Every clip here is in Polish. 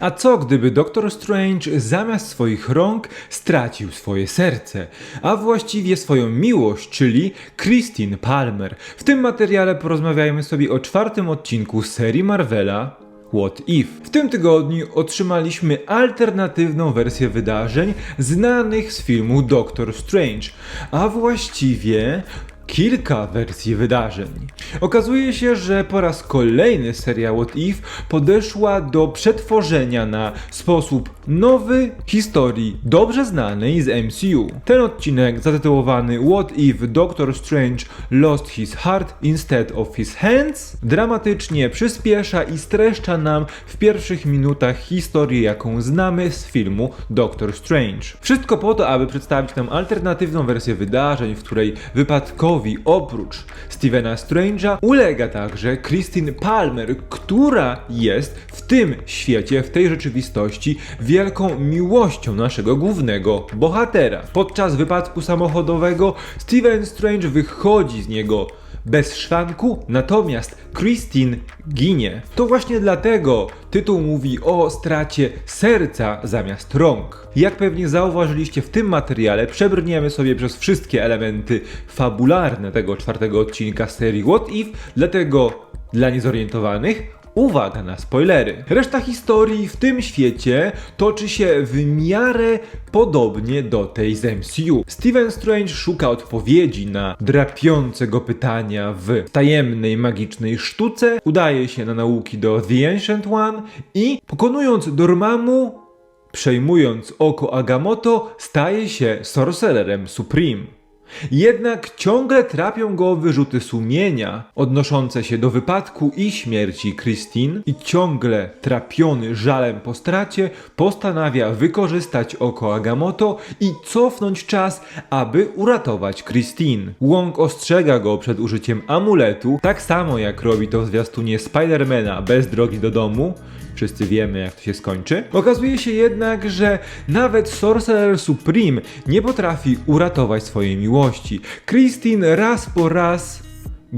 A co gdyby Doktor Strange zamiast swoich rąk stracił swoje serce, a właściwie swoją miłość, czyli Christine Palmer? W tym materiale porozmawiajmy sobie o czwartym odcinku serii Marvela What If. W tym tygodniu otrzymaliśmy alternatywną wersję wydarzeń znanych z filmu Doctor Strange, a właściwie kilka wersji wydarzeń. Okazuje się, że po raz kolejny seria What If podeszła do przetworzenia na sposób nowy historii dobrze znanej z MCU. Ten odcinek zatytułowany What If Doctor Strange Lost His Heart Instead of His Hands dramatycznie przyspiesza i streszcza nam w pierwszych minutach historię, jaką znamy z filmu Doctor Strange. Wszystko po to, aby przedstawić nam alternatywną wersję wydarzeń, w której oprócz Stevena Strange'a ulega także Christine Palmer, która jest w tym świecie, w tej rzeczywistości wielką miłością naszego głównego bohatera. Podczas wypadku samochodowego Steven Strange wychodzi z niego bez szwanku, natomiast Christine ginie. To właśnie dlatego tytuł mówi o stracie serca zamiast rąk. Jak pewnie zauważyliście w tym materiale, przebrniemy sobie przez wszystkie elementy fabularne tego czwartego odcinka serii What If, dlatego dla niezorientowanych Uwaga na spoilery. Reszta historii w tym świecie toczy się w miarę podobnie do tej z MCU. Steven Strange szuka odpowiedzi na drapiące go pytania w tajemnej, magicznej sztuce, udaje się na nauki do The Ancient One i pokonując Dormammu, przejmując oko Agamotto, staje się Sorcererem Supreme. Jednak ciągle trapią go wyrzuty sumienia odnoszące się do wypadku i śmierci Christine i ciągle trapiony żalem po stracie postanawia wykorzystać oko Agamotto i cofnąć czas, aby uratować Christine. Wong ostrzega go przed użyciem amuletu, tak samo jak robi to w zwiastunie Spidermana bez drogi do domu, Wszyscy wiemy, jak to się skończy. Okazuje się jednak, że nawet Sorcerer Supreme nie potrafi uratować swojej miłości. Christine raz po raz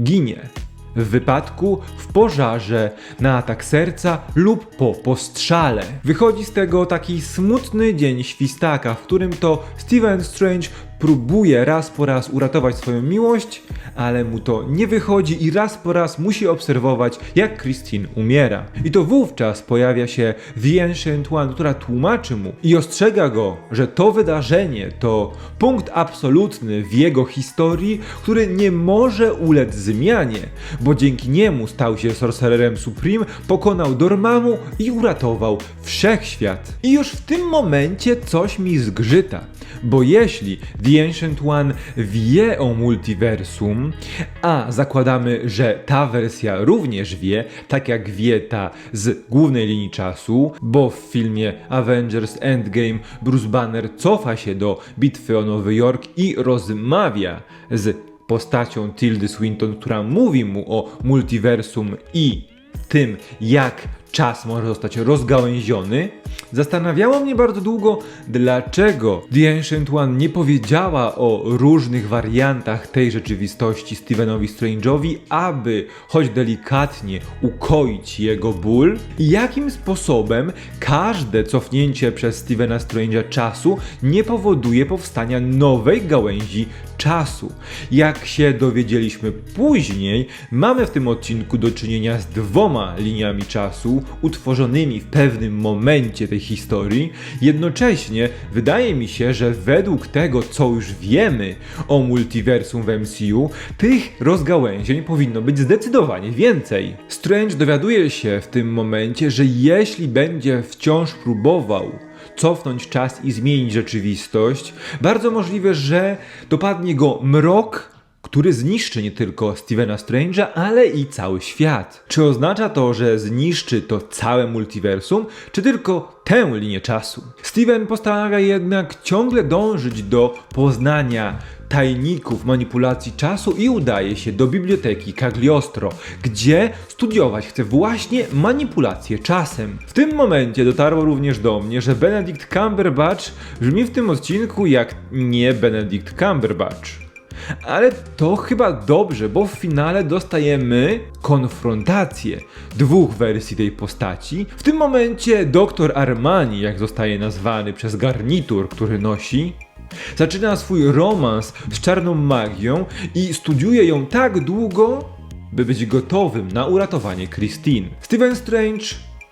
ginie. W wypadku, w pożarze, na atak serca lub po postrzale. Wychodzi z tego taki smutny dzień świstaka, w którym to Steven Strange próbuje raz po raz uratować swoją miłość, ale mu to nie wychodzi i raz po raz musi obserwować, jak Christine umiera. I to wówczas pojawia się The Ancient One, która tłumaczy mu i ostrzega go, że to wydarzenie to punkt absolutny w jego historii, który nie może ulec zmianie, bo dzięki niemu stał się Sorcererem Supreme, pokonał Dormammu i uratował wszechświat. I już w tym momencie coś mi zgrzyta. Bo jeśli The Ancient One wie o multiversum, a zakładamy, że ta wersja również wie, tak jak wie ta z głównej linii czasu, bo w filmie Avengers Endgame Bruce Banner cofa się do bitwy o Nowy Jork i rozmawia z postacią Tildy Swinton, która mówi mu o multiversum i tym, jak czas może zostać rozgałęziony, zastanawiało mnie bardzo długo, dlaczego The Ancient One nie powiedziała o różnych wariantach tej rzeczywistości Stevenowi Strange'owi, aby choć delikatnie ukoić jego ból? I jakim sposobem każde cofnięcie przez Stevena Strange'a czasu nie powoduje powstania nowej gałęzi czasu. Jak się dowiedzieliśmy później, mamy w tym odcinku do czynienia z dwoma liniami czasu utworzonymi w pewnym momencie tej historii. Jednocześnie wydaje mi się, że według tego, co już wiemy o multiversum w MCU, tych rozgałęzień powinno być zdecydowanie więcej. Strange dowiaduje się w tym momencie, że jeśli będzie wciąż próbował cofnąć czas i zmienić rzeczywistość, bardzo możliwe, że dopadnie go mrok, który zniszczy nie tylko Stevena Strange'a, ale i cały świat. Czy oznacza to, że zniszczy to całe multiversum, czy tylko tę linię czasu? Steven postanawia jednak ciągle dążyć do poznania tajników manipulacji czasu i udaje się do biblioteki Cagliostro, gdzie studiować chce właśnie manipulację czasem. W tym momencie dotarło również do mnie, że Benedict Cumberbatch brzmi w tym odcinku jak nie Benedict Cumberbatch. Ale to chyba dobrze, bo w finale dostajemy konfrontację dwóch wersji tej postaci. W tym momencie doktor Armani, jak zostaje nazwany przez garnitur, który nosi, zaczyna swój romans z czarną magią i studiuje ją tak długo, by być gotowym na uratowanie Christine. Steven Strange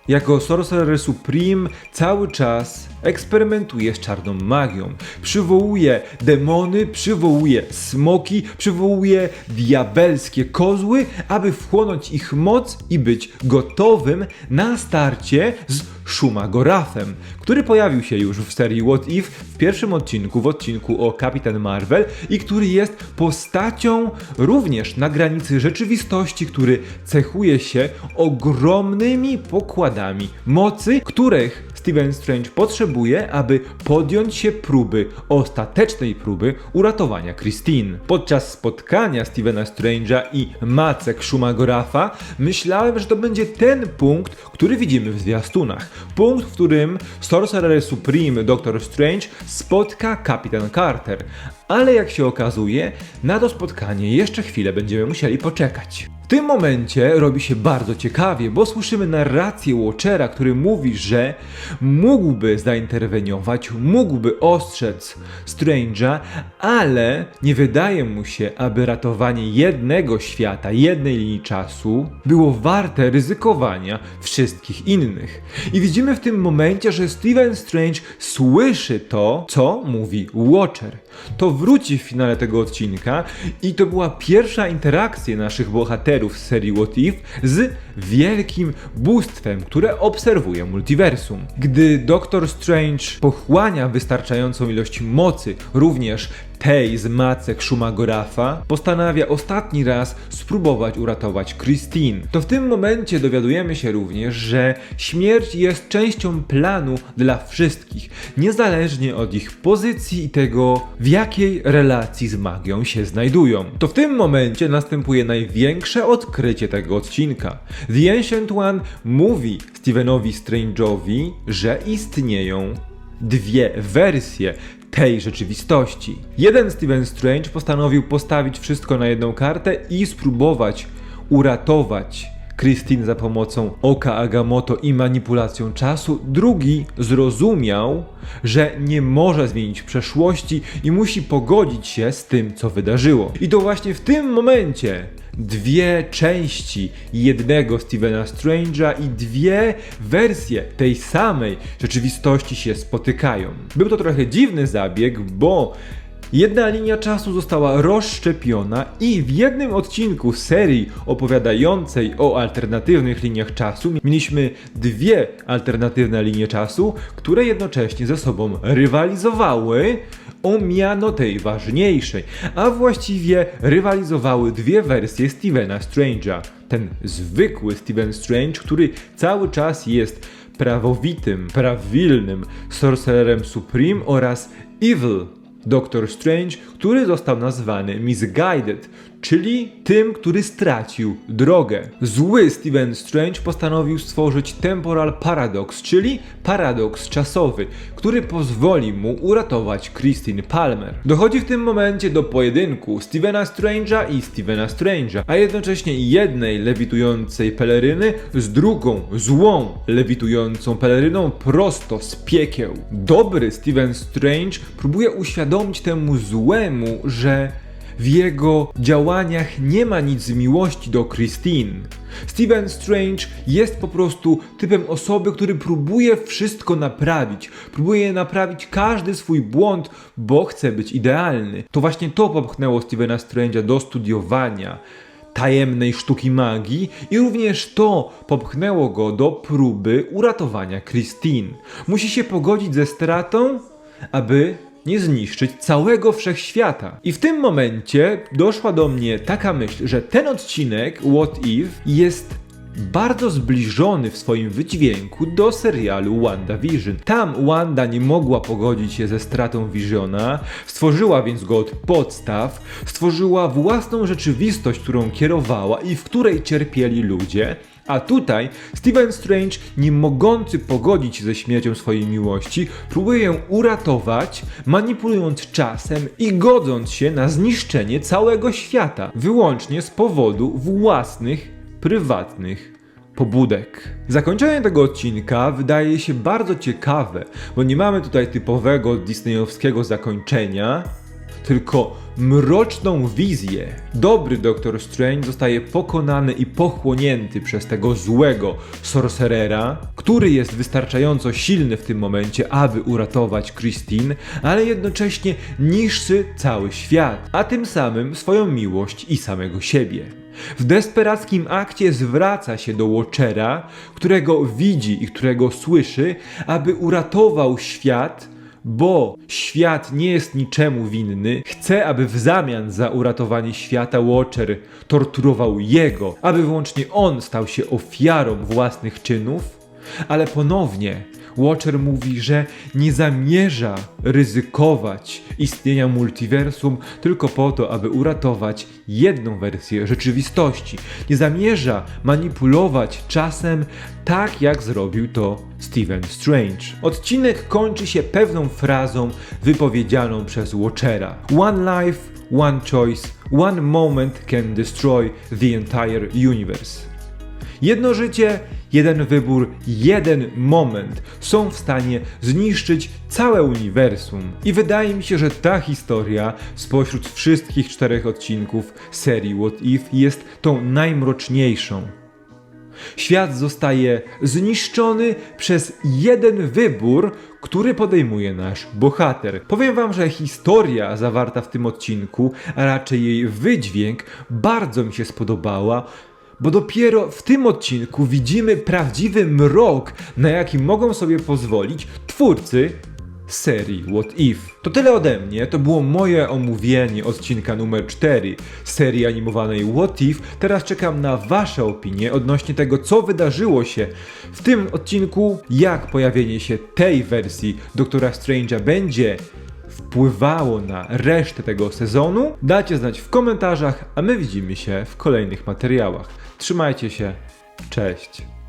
jako Sorcerer Supreme cały czas eksperymentuje z czarną magią. Przywołuje demony, przywołuje smoki, przywołuje diabelskie kozły, aby wchłonąć ich moc i być gotowym na starcie z Shumagorafem, który pojawił się już w serii What If w pierwszym odcinku, w odcinku o Kapitan Marvel i który jest postacią również na granicy rzeczywistości, który cechuje się ogromnymi pokładami mocy, których Steven Strange potrzebuje, aby podjąć się próby, ostatecznej próby uratowania Christine. Podczas spotkania Stevena Strange'a i Macek Shumagorafa myślałem, że to będzie ten punkt, który widzimy w zwiastunach. Punkt, w którym Sorcerer Supreme Doctor Strange spotka Kapitan Carter. Ale jak się okazuje, na to spotkanie jeszcze chwilę będziemy musieli poczekać. W tym momencie robi się bardzo ciekawie, bo słyszymy narrację Watchera, który mówi, że mógłby zainterweniować, mógłby ostrzec Strange'a, ale nie wydaje mu się, aby ratowanie jednego świata, jednej linii czasu było warte ryzykowania wszystkich innych. I widzimy w tym momencie, że Steven Strange słyszy to, co mówi Watcher. To wróci w finale tego odcinka i to była pierwsza interakcja naszych bohaterów z serii What If z wielkim bóstwem, które obserwuje multiversum. Gdy Doctor Strange pochłania wystarczającą ilość mocy, również tej z macek Shumagorafa, postanawia ostatni raz spróbować uratować Christine. To w tym momencie dowiadujemy się również, że śmierć jest częścią planu dla wszystkich, niezależnie od ich pozycji i tego, w jakiej relacji z magią się znajdują. To w tym momencie następuje największe odkrycie tego odcinka. The Ancient One mówi Stevenowi Strange'owi, że istnieją dwie wersje tej rzeczywistości. Jeden Steven Strange postanowił postawić wszystko na jedną kartę i spróbować uratować Christine za pomocą oka Agamotto i manipulacją czasu. Drugi zrozumiał, że nie może zmienić przeszłości i musi pogodzić się z tym, co wydarzyło. I to właśnie w tym momencie dwie części jednego Stevena Strange'a i dwie wersje tej samej rzeczywistości się spotykają. Był to trochę dziwny zabieg, bo Jedna linia czasu została rozszczepiona i w jednym odcinku serii opowiadającej o alternatywnych liniach czasu mieliśmy dwie alternatywne linie czasu, które jednocześnie ze sobą rywalizowały o tej ważniejszej, a właściwie rywalizowały dwie wersje Stevena Strange'a. Ten zwykły Steven Strange, który cały czas jest prawowitym, prawilnym Sorcererem Supreme oraz Evil Doctor Strange, który został nazwany Misguided, czyli tym, który stracił drogę. Zły Steven Strange postanowił stworzyć Temporal Paradox, czyli paradoks czasowy, który pozwoli mu uratować Christine Palmer. Dochodzi w tym momencie do pojedynku Stevena Strange'a i Stevena Strange'a, a jednocześnie jednej lewitującej peleryny z drugą złą lewitującą peleryną prosto z piekieł. Dobry Steven Strange próbuje uświadomić temu złemu, że w jego działaniach nie ma nic z miłości do Christine. Steven Strange jest po prostu typem osoby, który próbuje wszystko naprawić. Próbuje naprawić każdy swój błąd, bo chce być idealny. To właśnie to popchnęło Stevena Strange'a do studiowania tajemnej sztuki magii i również to popchnęło go do próby uratowania Christine. Musi się pogodzić ze stratą, aby nie zniszczyć całego wszechświata. I w tym momencie doszła do mnie taka myśl, że ten odcinek What If jest bardzo zbliżony w swoim wydźwięku do serialu WandaVision. Tam Wanda nie mogła pogodzić się ze stratą Visiona, stworzyła więc go od podstaw, stworzyła własną rzeczywistość, którą kierowała i w której cierpieli ludzie, A tutaj Stephen Strange, nie mogący pogodzić się ze śmiercią swojej miłości, próbuje ją uratować, manipulując czasem i godząc się na zniszczenie całego świata, wyłącznie z powodu własnych, prywatnych pobudek. Zakończenie tego odcinka wydaje się bardzo ciekawe, bo nie mamy tutaj typowego disneyowskiego zakończenia, tylko mroczną wizję. Dobry Doktor Strange zostaje pokonany i pochłonięty przez tego złego sorcerera, który jest wystarczająco silny w tym momencie, aby uratować Christine, ale jednocześnie niszczy cały świat, a tym samym swoją miłość i samego siebie. W desperackim akcie zwraca się do Watchera, którego widzi i którego słyszy, aby uratował świat, bo świat nie jest niczemu winny, chce, aby w zamian za uratowanie świata Watcher torturował jego, aby wyłącznie on stał się ofiarą własnych czynów, ale ponownie Watcher mówi, że nie zamierza ryzykować istnienia multiversum tylko po to, aby uratować jedną wersję rzeczywistości. Nie zamierza manipulować czasem tak, jak zrobił to Stephen Strange. Odcinek kończy się pewną frazą wypowiedzianą przez Watchera. One life, one choice, one moment can destroy the entire universe. Jedno życie, jeden wybór, jeden moment są w stanie zniszczyć całe uniwersum. I wydaje mi się, że ta historia spośród wszystkich czterech odcinków serii What If jest tą najmroczniejszą. Świat zostaje zniszczony przez jeden wybór, który podejmuje nasz bohater. Powiem wam, że historia zawarta w tym odcinku, a raczej jej wydźwięk, bardzo mi się spodobała. Bo dopiero w tym odcinku widzimy prawdziwy mrok, na jaki mogą sobie pozwolić twórcy serii What If. To tyle ode mnie, to było moje omówienie odcinka numer 4 serii animowanej What If. Teraz czekam na Wasze opinie odnośnie tego, co wydarzyło się w tym odcinku, jak pojawienie się tej wersji Doktora Strange'a będzie wpływało na resztę tego sezonu. Dajcie znać w komentarzach, a my widzimy się w kolejnych materiałach. Trzymajcie się, cześć!